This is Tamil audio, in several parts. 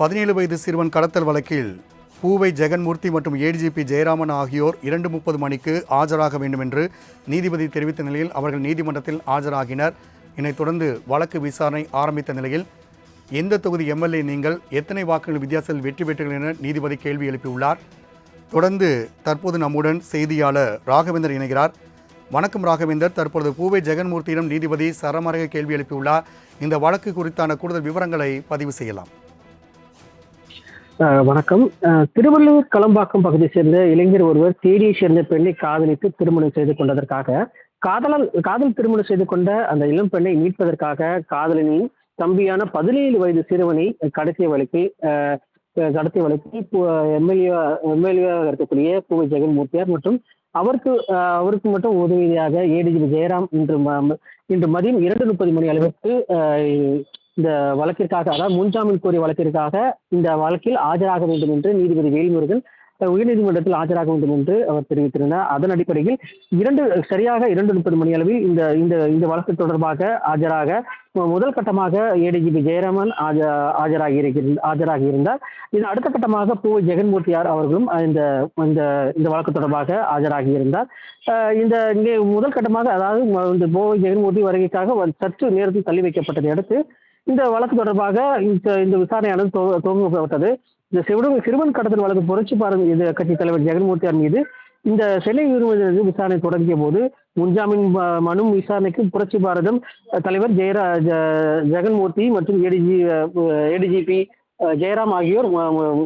பதினேழு வயது சிறுவன் கடத்தல் வழக்கில் பூவை ஜெகன்மூர்த்தி மற்றும் ஏடிஜிபி ஜெயராமன் ஆகியோர் இரண்டு முப்பது மணிக்கு ஆஜராக வேண்டும் என்று நீதிபதி தெரிவித்த நிலையில் அவர்கள் நீதிமன்றத்தில் ஆஜராகினர். இதனைத் தொடர்ந்து வழக்கு விசாரணை ஆரம்பித்த நிலையில் எந்த தொகுதி எம்எல்ஏ நீங்கள் எத்தனை வாக்குகள் வித்தியாசத்தில் வெற்றி பெற்றீர்கள் என நீதிபதி கேள்வி எழுப்பியுள்ளார். தொடர்ந்து தற்போது நம்முடன் செய்தியாளர் ராகவேந்தர் இணைகிறார். வணக்கம் ராகவேந்தர். தற்பொழுது பூவை ஜெகன்மூர்த்தியிடம் நீதிபதி சரமரக கேள்வி எழுப்பியுள்ளார். இந்த வழக்கு குறித்தான கூடுதல் விவரங்களை பதிவு செய்யலாம். வணக்கம். திருவள்ளூர் களம்பாக்கம் பகுதியை சேர்ந்த இளைஞர் ஒருவர் தேடியை சேர்ந்த பெண்ணை காதலித்து திருமணம் செய்து கொண்டதற்காக காதலன் காதல் திருமணம் செய்து கொண்ட அந்த இளம் பெண்ணை மீட்பதற்காக காதலனின் தம்பியான பதினேழு வயது சிறுவனை கடத்திய வழக்கில் கடத்திய வழக்கில் எம்எல்ஏ எம்எல்ஏவாக இருக்கக்கூடிய பூவை ஜெகன்மூர்த்தியார் மற்றும் அவருக்கு அவருக்கு மட்டும் உதவியாக ஏடிஜிபி ஜெயராம் இன்று இன்று மதியம் இரண்டு முப்பது மணி அளவிற்கு இந்த வழக்கிற்காக அதாவது முன்ஜாமீன் கோரிய வழக்கிற்காக இந்த வழக்கில் ஆஜராக வேண்டும் என்று நீதிபதி வேல்முருகன் உயர்நீதிமன்றத்தில் ஆஜராக வேண்டும் என்று அவர் தெரிவித்திருந்தார். அதன் அடிப்படையில் இரண்டு சரியாக இரண்டு முப்பது மணி அளவில் இந்த இந்த இந்த வழக்கு தொடர்பாக ஆஜராக முதல் கட்டமாக ஏடிஜிபி ஜெயராமன் ஆஜ- ஆஜராகி இருக்கிற ஆஜராகி இருந்தார். இது அடுத்த கட்டமாக பூ ஜெகன்மூர்த்தியார் அவர்களும் இந்த இந்த இந்த வழக்கு தொடர்பாக ஆஜராகி இருந்தார். இந்த இங்கே முதல் கட்டமாக அதாவது இந்த போ ஜெகன்மூர்த்தி வருகைக்காக சற்று நேரத்தில் தள்ளி வைக்கப்பட்டதை அடுத்து இந்த வழக்கு தொடர்பாக இந்த இந்த விசாரணையானது துவங்கப்பட்டது இந்த சிறுவன் சிறுவன் கடத்தல் வழக்கு புரட்சி பாரத இது கட்சி தலைவர் ஜெகன்மூர்த்தியார் மீது இந்த சென்னை உயர்நீதிமன்ற விசாரணை தொடங்கிய போது முன்ஜாமீன் ம- மனு விசாரணைக்கு புரட்சி பாரதம் தலைவர் ஜெயரா ஜ- ஜெகன்மூர்த்தி மற்றும் ஏடிஜி ஏடிஜிபி ஜெயராம் ஆகியோர்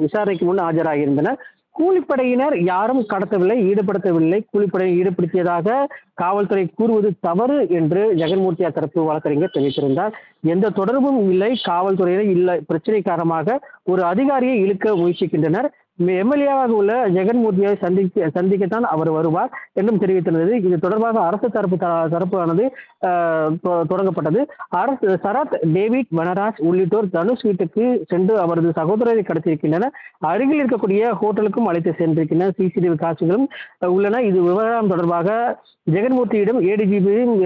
விசாரணைக்கு முன் ஆஜராகியிருந்தனர். கூலிப்படையினர் யாரும் கடத்தவில்லை ஈடுபடுத்தவில்லை. கூலிப்படையை ஈடுபடுத்தியதாக காவல்துறை கூறுவது தவறு என்று ஜெகன்மூர்த்தியா தரப்பு வழக்கறிஞர் தெரிவித்திருந்தார். எந்த தொடர்பும் இல்லை. காவல்துறையினர் இல்லை பிரச்சனை காரணமாக ஒரு அதிகாரியை இழுக்க முயற்சிக்கின்றனர். எம்எல்ஏவாக உள்ள ஜெகன்மூர்த்தியை சந்திக்க சந்திக்கத்தான் அவர் வருவார் என்றும் தெரிவித்திருந்தது. இது தொடர்பாக அரசு தரப்பு த- தரப்பானது தொ- தொடங்கப்பட்டது. அரசு சரத் டேவிட் வனராஜ் உள்ளிட்டோர் தனுஷ் வீட்டுக்கு சென்று அவரது சகோதரரை கடத்தியிருக்கின்றனர். அருகில் இருக்கக்கூடிய ஹோட்டலுக்கும் அழைத்து சென்றிருக்கின்றனர். சிசிடிவி காட்சிகளும் உள்ளன. இது விவகாரம் தொடர்பாக ஜெகன்மூர்த்தியிடம் ஏடிஜிபியும்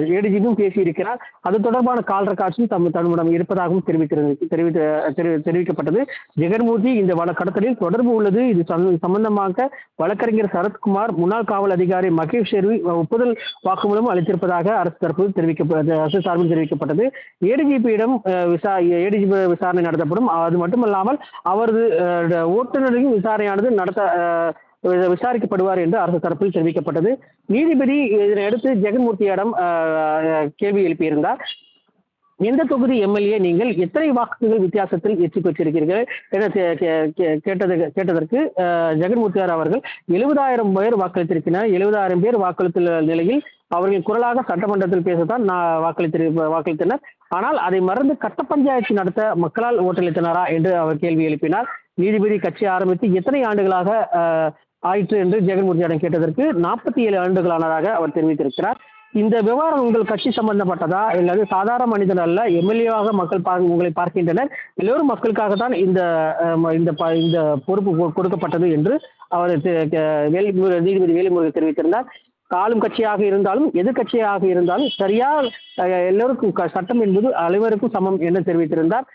ஏடிஜிபியும் பேசியிருக்கிறார். அது தொடர்பான கால் ரெக்கார்ட்ஸும் தம் தன்னிடம் இருப்பதாகவும் தெரிவித்திருந்தது தெரிவித்த தெரி- தெரிவிக்கப்பட்டது. ஜெகன்மூர்த்தி இந்த வழ தொடர்பு உள்ளது. இது சம்பந்தமாக வழக்கறிஞர் சரத்குமார் முன்னாள் காவல் அதிகாரி மகேஷ் ஷெர்வி ஒப்புதல் வாக்குமூலம் அளித்திருப்பதாக அரசு தரப்பு தெரிவிக்கப்பட்டது அரசு சார்பில் தெரிவிக்கப்பட்டது. ஏடிஜிபியிடம் விசா ஏடிஜிபி விசாரணை நடத்தப்படும். அது மட்டுமல்லாமல் அவரது ஓட்டுநரையும் விசாரணையானது நடத்த விசாரிக்கப்படுவார் என்று அரசு தரப்பில் தெரிவிக்கப்பட்டது. நீதிபதி இதனையடுத்து ஜெகன்மூர்த்தியிடம் கேள்வி எழுப்பியிருந்தார். எந்த தொகுதி எம்எல்ஏ நீங்கள் எத்தனை வாக்குகள் வித்தியாசத்தில் வெற்றி பெற்றிருக்கிறீர்கள் என கே- கே- கேட்டது கேட்டதற்கு ஜெகன்மூர்த்தியார் அவர்கள் எழுபதாயிரம் பேர் வாக்களித்திருக்கிறார். எழுபதாயிரம் பேர் வாக்களித்த நிலையில் அவர்கள் குரலாக சட்டமன்றத்தில் பேசத்தான் நான் வாக்களித்திரு வாக்களித்தனர். ஆனால் அதை மறந்து கட்ட பஞ்சாயத்து நடத்த மக்களால் ஓட்டளித்தனரா என்று அவர் கேள்வி எழுப்பினார். நீதிபதி கட்சி ஆரம்பித்து எத்தனை ஆண்டுகளாக ஆயிற்று என்று ஜெகன்மூர்த்தியிடம் கேட்டதற்கு நாற்பத்தி ஏழு ஆண்டுகளானதாக அவர் தெரிவித்திருக்கிறார். இந்த விவகாரம் உங்கள் கட்சி சம்பந்தப்பட்டதா? அல்லது சாதாரண மனிதன் அல்ல எம்எல்ஏவாக மக்கள் பார் உங்களை பார்க்கின்றனர். எல்லோரும் மக்களுக்காக தான் இந்த ம- இந்த ப- இந்த பொறுப்பு கொ- கொடுக்கப்பட்டது என்று அவர் வேலை நீதிபதி வேலுமுருகன் தெரிவித்திருந்தார். காலும் கட்சியாக இருந்தாலும் எதிர்கட்சியாக இருந்தாலும் சரியா எல்லோருக்கும் க- சட்டம் என்பது அனைவருக்கும் சமம் என்று தெரிவித்திருந்தார்.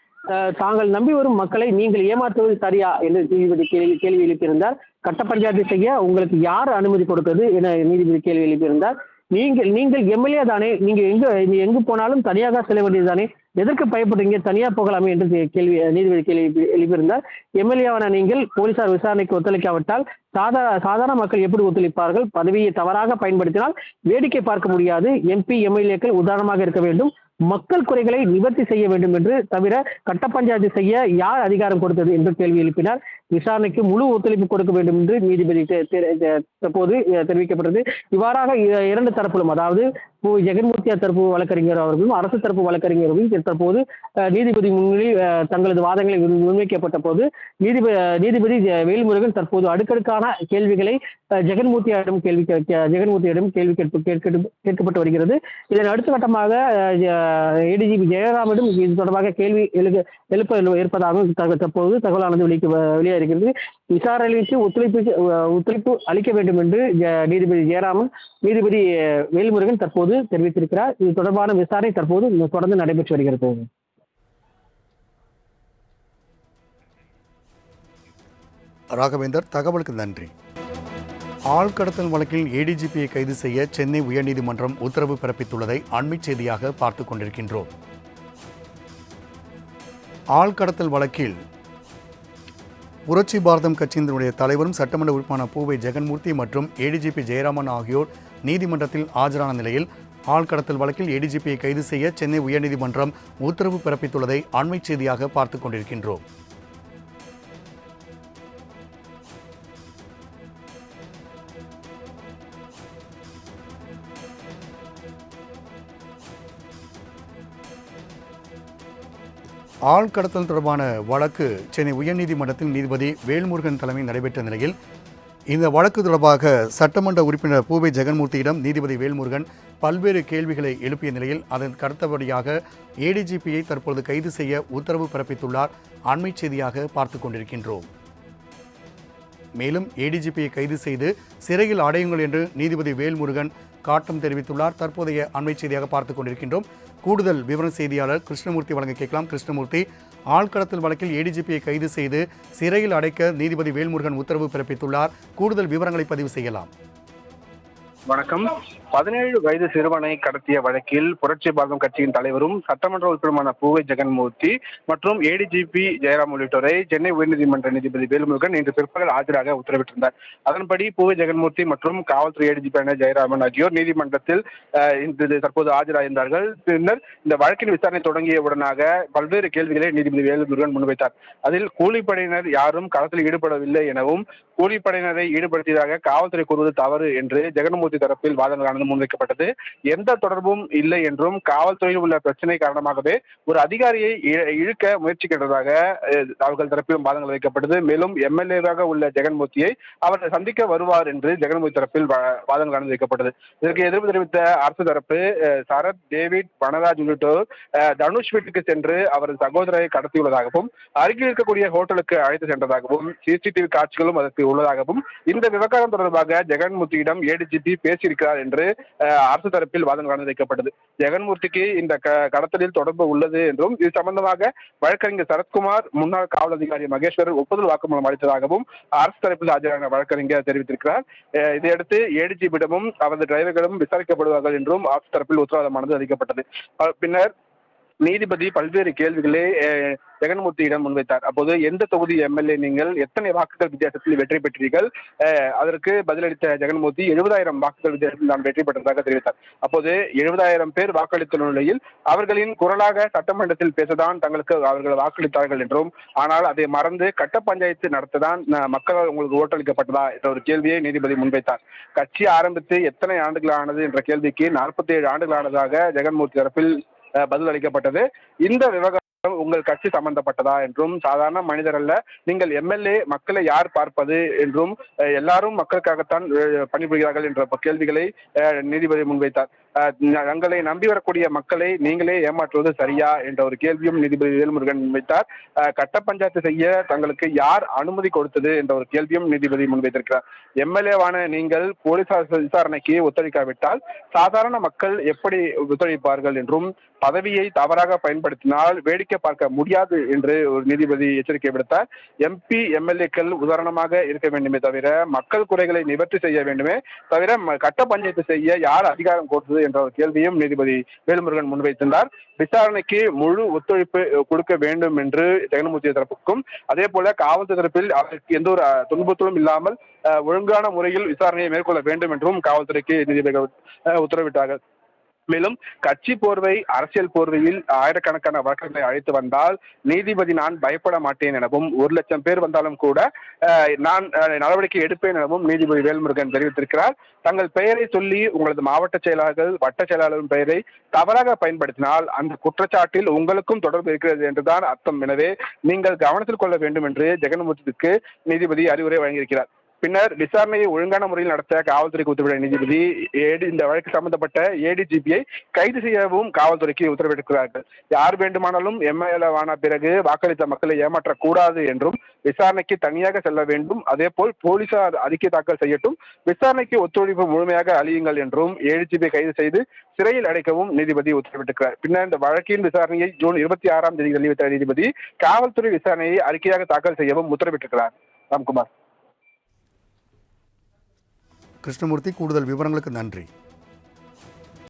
தாங்கள் நம்பி வரும் மக்களை நீங்கள் ஏமாற்றுவது சரியா என்று நீதிபதி கேள்வி கேள்வி எழுப்பியிருந்தார். கட்ட பஞ்சாயத்து செய்ய உங்களுக்கு யார் அனுமதி கொடுத்தது என நீதிபதி கேள்வி எழுப்பியிருந்தார். நீங்கள் நீங்கள் எம்எல்ஏ தானே நீங்க எங்க நீ எங்கு போனாலும் தனியாக செல்ல வேண்டியது தானே? எதற்கு பயப்படுறீங்க? தனியாக போகலாமே என்று கேள்வி நீதிபதி கேள்வி எழுப்பியிருந்தார். எம்எல்ஏவான நீங்கள் போலீசார் விசாரணைக்கு ஒத்துழைக்காவிட்டால் சாதாரண சாதாரண மக்கள் எப்படி ஒத்துழைப்பார்கள்? பதவியை தவறாக பயன்படுத்தினால் வேடிக்கை பார்க்க முடியாது. எம்பி எம்எல்ஏக்கள் உதாரணமாக இருக்க வேண்டும். மக்கள் குறைகளை நிவர்த்தி செய்ய வேண்டும் என்று தவிர கட்ட பஞ்சாயத்து செய்ய யார் அதிகாரம் கொடுத்தது என்று கேள்வி எழுப்பினார். விசாரணைக்கு முழு ஒத்துழைப்பு கொடுக்க வேண்டும் என்று நீதிபதி தெ- தற்போது தெரிவிக்கப்பட்டது. இவ்வாறாக இரண்டு தரப்பிலும் அதாவது பூ தரப்பு வழக்கறிஞர் அவர்களும் அரசு தரப்பு வழக்கறிஞர்களும் தற்போது நீதிபதி முன்னிலையில் தங்களது வாதங்களை முன்- முன்வைக்கப்பட்ட போது நீதிபதி நீதிபதி ஜெ- வேல்முருகன் தற்போது அடுக்கடுக்கான கேள்விகளை ஜெகன்மூர்த்தியிடம் கேள்வி ஜெகன்மூர்த்தியிடம் கேள்வி கேட்பு கேட்கப்பட்டு வருகிறது. இதன் அடுத்த கட்டமாக ஏடிஜிபி ஜெயராமிடம் இது தொடர்பாக கேள்வி எழுக எழுப்ப இருப்பதாகவும் தற்போது தகவலானது வெளிக்கு வெளியாகிறது விசாரணைக்கு ஒத்துழைப்பு ஒத்துழைப்பு அளிக்க வேண்டும் என்று நீதிபதி ஜெயராமன் நீதிபதி வேல்முருகன் தற்போது தெரிவித்திருக்கிறார். இது தொடர்பான விசாரணை தற்போது தொடர்ந்து நடைபெற்று வருகிறது. ராகவேந்தர் தகவலுக்கு நன்றி. ஆழ்கடத்தல் வழக்கில் ஏடிஜிபியை கைது செய்ய சென்னை உயர்நீதிமன்றம் உத்தரவு பிறப்பித்துள்ளதை அண்மைச் செய்தியாக பார்த்துக் கொண்டிருக்கின்றோம். ஆழ்கடத்தல் வழக்கில் புரட்சி பாரதம் கட்சியினுடைய தலைவரும் சட்டமன்ற உறுப்பினர் பூவை ஜெகன்மூர்த்தி மற்றும் ஏடிஜிபி ஜெயராமன் ஆகியோர் நீதிமன்றத்தில் ஆஜரான நிலையில் ஆழ்கடத்தல் வழக்கில் ஏடிஜிபியை கைது செய்ய சென்னை உயர்நீதிமன்றம் உத்தரவு பிறப்பித்துள்ளதை அண்மைச் செய்தியாக பார்த்துக் கொண்டிருக்கின்றோம். ஆழ்கடத்தல் தொடர்பான வழக்கு சென்னை உயர்நீதிமன்றத்தில் நீதிபதி வேல்முருகன் தலைமை நடைபெற்ற நிலையில் இந்த வழக்கு தொடர்பாக சட்டமன்ற உறுப்பினர் பூவை ஜெகன்மூர்த்தியிடம் நீதிபதி வேல்முருகன் பல்வேறு கேள்விகளை எழுப்பிய நிலையில் அதன் கடத்தபடியாக ஏடிஜிபியை தற்பொழுது கைது செய்ய உத்தரவு பிறப்பித்துள்ளார். அண்மை செய்தியாக பார்த்து கொண்டிருக்கின்றோம். மேலும் ஏடிஜிபியை கைது செய்து சிறையில் அடையுங்கள் என்று நீதிபதி வேல்முருகன் காட்டம் தெரிவித்துள்ளார். தற்போதைய அண்மை செய்தியாக பார்த்துக் கொண்டிருக்கின்றோம். கூடுதல் விவரம் செய்தியாளர் கிருஷ்ணமூர்த்தி வழங்க கேட்கலாம். கிருஷ்ணமூர்த்தி ஆழ்கடத்தல் வழக்கில் ஏடிஜிபியை கைது செய்து சிறையில் அடைக்க நீதிபதி வேல்முருகன் உத்தரவு பிறப்பித்துள்ளார். கூடுதல் விவரங்களை பதிவு செய்யலாம். வணக்கம். பதினேழு வயது சிறுவனை கடத்திய வழக்கில் புரட்சி பாரதம் கட்சியின் தலைவரும் சட்டமன்ற உறுப்பினருமான பூவை ஜெகன்மூர்த்தி மற்றும் ஏடிஜிபி ஜெயராம் உள்ளிட்டோரை சென்னை உயர்நீதிமன்ற நீதிபதி வேலுமுருகன் இன்று பிற்பகல் ஆஜராக உத்தரவிட்டிருந்தார். அதன்படி பூவை ஜெகன்மூர்த்தி மற்றும் காவல்துறை ஏடிஜிபியான ஜெயராமன் ஆகியோர் நீதிமன்றத்தில் இன்று தற்போது ஆஜராயிருந்தார்கள். பின்னர் இந்த வழக்கின் விசாரணை தொடங்கியவுடனாக பல்வேறு கேள்விகளை நீதிபதி வேலுமுருகன் முன்வைத்தார். அதில் கூலிப்படையினர் யாரும் களத்தில் ஈடுபடவில்லை எனவும் கூலிப்படையினரை ஈடுபடுத்தியதாக காவல்துறை கூறுவது தவறு என்று ஜெகன்மூர்த்தி தரப்பில் வாதங்களானது முன்வைக்கப்பட்டது. எந்த தொடர்பும் இல்லை என்றும் காவல்துறையில் உள்ள பிரச்சனை காரணமாகவே ஒரு அதிகாரியை இழுக்க முயற்சிக்கின்றதாக அவர்கள் தரப்பிலும் வாதங்கள் வைக்கப்பட்டது. மேலும் எம்எல்ஏவாக உள்ள ஜெகன்மூர்த்தியை அவர் சந்திக்க வருவார் என்று ஜெகன்மூர்த்தி தரப்பில் வாதங்கள் வாதங்களானது வைக்கப்பட்டது. இதற்கு எதிர்ப்பு தெரிவித்த அரசு தரப்பு சரத் டேவிட் வனராஜ் உள்ளிட்டோர் தனுஷ் வீட்டுக்கு சென்று அவரது சகோதரரை கடத்தியுள்ளதாகவும் அருகில் இருக்கக்கூடிய ஹோட்டலுக்கு அழைத்து சென்றதாகவும் சிசிடிவி காட்சிகளும் அதற்கு உள்ளதாகவும் இந்த விவகாரம் தொடர்பாக ஜெகன்மூர்த்தியிடம் ஏடிஜிபி பேசியிருக்கிறார் என்று அரசு தரப்பில் வாதங்களானது வைக்கப்பட்டது. ஜெகன்மூர்த்திக்கு இந்த க- கடத்தலில் தொடர்பு உள்ளது என்றும் இது சம்பந்தமாக வழக்கறிஞர் சரத்குமார் முன்னாள் காவல் அதிகாரி மகேஸ்வரர் ஒப்புதல் வாக்குமூலம் அளித்ததாகவும் அரசு தரப்பில் ஆஜரான வழக்கறிஞர் தெரிவித்திருக்கிறார். இதையடுத்து ஏடிஜிபிடமும் அவரது டிரைவர்களிடம் விசாரிக்கப்படுவார்கள் என்றும் அரசு தரப்பில் உத்தரவாதமானது அளிக்கப்பட்டது பின்னர் நீதிபதி பல்வேறு கேள்விகளை ஜெகன்மூர்த்தியிடம் முன்வைத்தார். அப்போது எந்த தொகுதி எம்எல்ஏ நீங்கள் எத்தனை வாக்குகள் வித்தியாசத்தில் வெற்றி பெற்றீர்கள்? அதற்கு பதிலளித்த ஜெகன்மூர்த்தி எழுபதாயிரம் வாக்குகள் வித்தியாசத்தில் நான் வெற்றி பெற்றதாக தெரிவித்தார். அப்போது எழுபதாயிரம் பேர் வாக்களித்த நிலையில் அவர்களின் குரலாக சட்டமன்றத்தில் பேசதான் தங்களுக்கு அவர்கள் வாக்களித்தார்கள் என்றும் ஆனால் அதை மறந்து கட்ட பஞ்சாயத்து நடத்ததான் மக்களால் உங்களுக்கு ஓட்டளிக்கப்பட்டதா என்ற ஒரு கேள்வியை நீதிபதி முன்வைத்தார். கட்சி ஆரம்பித்து எத்தனை ஆண்டுகள் ஆனது என்ற கேள்விக்கு நாற்பத்தி ஏழு ஆண்டுகள் ஆனதாக ஜெகன்மூர்த்தி தரப்பில் பதில் அளிக்கப்பட்டது இந்த விவகாரம் உங்கள் கட்சி சம்பந்தப்பட்டதா என்றும் சாதாரண மனிதர் அல்ல நீங்கள் எம்எல்ஏ மக்களை யார் பார்ப்பது என்றும் எல்லாரும் மக்களுக்காகத்தான் பணிபுரிகிறார்கள் என்ற கேள்விகளை நீதிபதி முன்வைத்தார். தங்களை நம்பி வரக்கூடிய மக்களை நீங்களே ஏமாற்றுவது சரியா என்ற ஒரு கேள்வியும் நீதிபதி வேல்முருகன் முன்வைத்தார். கட்ட பஞ்சாயத்து செய்ய தங்களுக்கு யார் அனுமதி கொடுத்தது என்ற ஒரு கேள்வியும் நீதிபதி முன்வைத்திருக்கிறார். எம்எல்ஏவான நீங்கள் போலீசார் விசாரணைக்கு ஒத்துழைக்காவிட்டால் சாதாரண மக்கள் எப்படி ஒத்துழைப்பார்கள் என்றும் பதவியை தவறாக பயன்படுத்தினால் வேடிக்கை பார்க்க முடியாது என்று ஒரு நீதிபதி எச்சரிக்கை விடுத்தார். எம்பி எம்எல்ஏக்கள் உதாரணமாக இருக்க வேண்டுமே தவிர மக்கள் குறைகளை நிவர்த்தி செய்ய வேண்டுமே தவிர ம- கட்ட பஞ்சாயத்து செய்ய யார் அதிகாரம் கொடுத்தது என்ற ஒரு கேள்வியும் நீதிபதி வேல்முருகன் முன்வைத்திருந்தார். விசாரணைக்கு முழு ஒத்துழைப்பு கொடுக்க வேண்டும் என்று ஜெகன்மூர்த்தி தரப்புக்கும் அதே போல காவல்துறை தரப்பில் அவருக்கு எந்த ஒரு துன்பத்திலும் இல்லாமல் ஒழுங்கான முறையில் விசாரணையை மேற்கொள்ள வேண்டும் என்றும் காவல்துறைக்கு நீதிபதிகள் உத்தரவிட்டார்கள். மேலும் கட்சி போர்வை அரசியல் போர்வையில் ஆயிரக்கணக்கான வழக்குகளை அழைத்து வந்தால் நீதிபதி நான் பயப்பட மாட்டேன் எனவும் ஒரு லட்சம் பேர் வந்தாலும் கூட நான் நடவடிக்கை எடுப்பேன் எனவும் நீதிபதி வேல்முருகன் தெரிவித்திருக்கிறார். தங்கள் பெயரை சொல்லி உங்களது மாவட்ட செயலாளர்கள் வட்ட செயலாளரின் பெயரை தவறாக பயன்படுத்தினால் அந்த குற்றச்சாட்டில் உங்களுக்கும் தொடர்பு இருக்கிறது என்றுதான் அர்த்தம். எனவே நீங்கள் கவனத்தில் கொள்ள வேண்டும் என்று ஜெகன்மூர்த்திக்கு நீதிபதி அறிவுரை வழங்கியிருக்கிறார். பின்னர் விசாரணையை ஒழுங்கான முறையில் நடத்த காவல்துறைக்கு உத்தரவிட நீதிபதி ஏடி இந்த வழக்கு சம்பந்தப்பட்ட ஏடிஜிபியை கைது செய்யவும் காவல்துறைக்கு உத்தரவிட்டிருக்கிறார்கள். யார் வேண்டுமானாலும் எம்எல்ஏ ஆன பிறகு வாக்களித்த மக்களை ஏமாற்றக்கூடாது என்றும் விசாரணைக்கு தனியாக செல்ல வேண்டும். அதேபோல் போலீசார் அறிக்கை தாக்கல் செய்யட்டும். விசாரணைக்கு ஒத்துழைப்பு முழுமையாக அழியுங்கள் என்றும் ஏடிஜிபியை கைது செய்து சிறையில் அடைக்கவும் நீதிபதி உத்தரவிட்டிருக்கிறார். பின்னர் இந்த வழக்கின் விசாரணையை ஜூன் இருபத்தி ஆறாம் தேதி தெரிவித்த நீதிபதி காவல்துறை விசாரணையை அறிக்கையாக தாக்கல் செய்யவும் உத்தரவிட்டிருக்கிறார். ராம்குமார். கிருஷ்ணமூர்த்தி கூடுதல் விவரங்களுக்கு நன்றி.